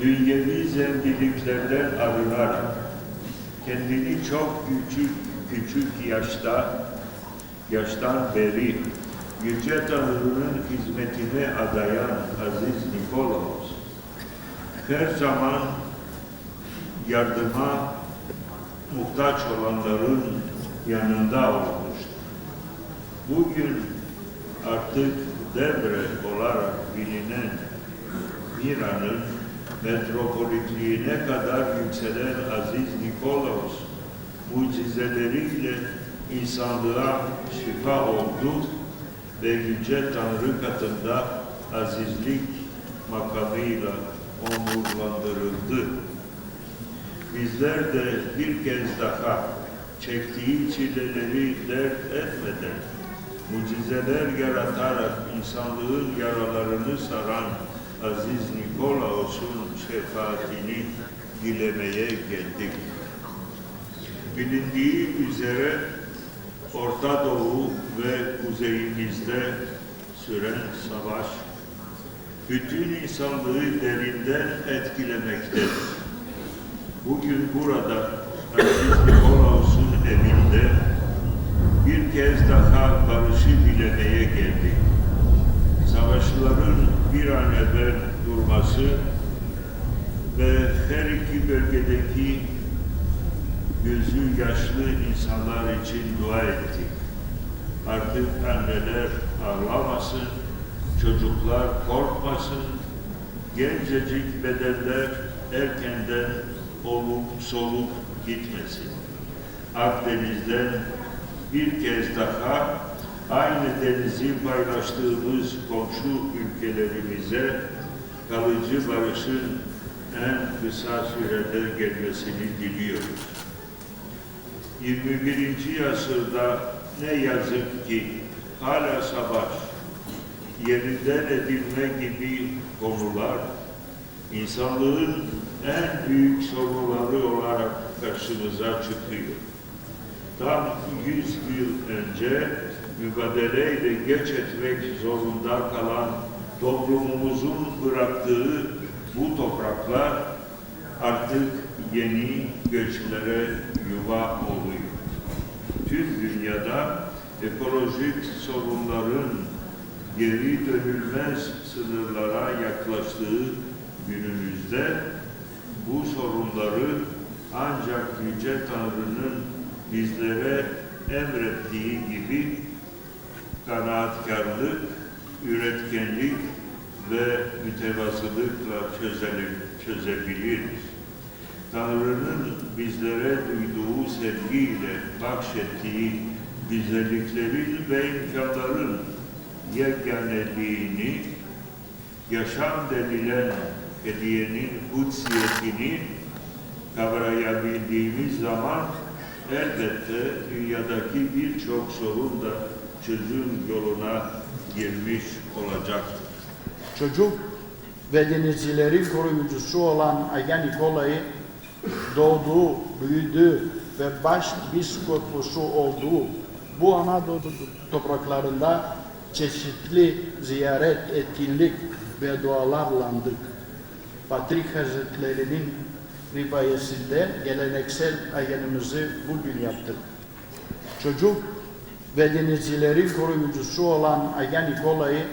Dünyevi zenginliklerden arınarak kendini çok küçük küçük yaşta yaştan beri Yüce Tanrı'nın hizmetine adayan Aziz Nikolaos her zaman yardıma muhtaç olanların yanında olmuştur. Bugün artık devre olarak bilinen Mira'nın metropolitliğine kadar yükselen Aziz Nikolaos mucizeleriyle insanlığa şifa oldu ve Yüce Tanrı katında azizlik makamıyla onurlandırıldı. Bizler de bir kez daha çektiği çileleri dert etmeden mucizeler yaratarak insanlığın yaralarını saran Aziz Nikolaos'un şefaatini dilemeye geldik. Bilindiği üzere Orta Doğu ve kuzeyimizde süren savaş bütün insanlığı derinden etkilemektedir. Bugün burada Aziz Nikolaos'un evinde bir kez daha barışı dilemeye geldik. Savaşların bir an evvel durması ve her iki bölgedeki gözü yaşlı insanlar için dua ettik. Artık anneler ağlamasın, çocuklar korkmasın, gencecik bedenler erkenden olup solup gitmesin. Akdeniz'den bir kez daha aynı denizi paylaştığımız komşu ülkelerimize kalıcı barışın en kısa sürede gelmesini diliyoruz. 21. asırda ne yazık ki hala savaş, yerinden edilme gibi konular insanlığın en büyük sorunları olarak karşımıza çıkıyor. Tam 100 yıl önce mücadeleyle geç etmek zorunda kalan toplumumuzun bıraktığı bu topraklar artık yeni göçlere yuva oluyor. Tüm dünyada ekolojik sorunların geri dönülmez sınırlara yaklaştığı günümüzde bu sorunları ancak Yüce Tanrı'nın bizlere emrettiği gibi kanaatkarlık, üretkenlik ve mütevazılıkla çözebiliriz. Tanrı'nın bizlere duyduğu sevgiyle bahşettiği güzelliklerin ve imkanların yeganeliğini, yaşam denilen hediyenin kutsiyetini kavrayabildiğimiz zaman elbette dünyadaki birçok sorun da çözüm yoluna girmiş olacaktır. Çocuk ve denizcilerin koruyucusu olan Aga Nikola'yı doğduğu, büyüdüğü ve baş biskopusu olduğu bu Anadolu topraklarında çeşitli ziyaret, etkinlik ve dualarlandık. Patrik Hazretleri'nin rivayesinde geleneksel ayinimizi bugün yaptık. Çocuk ve denizcilerin koruyucusu olan Aga Nikola'yı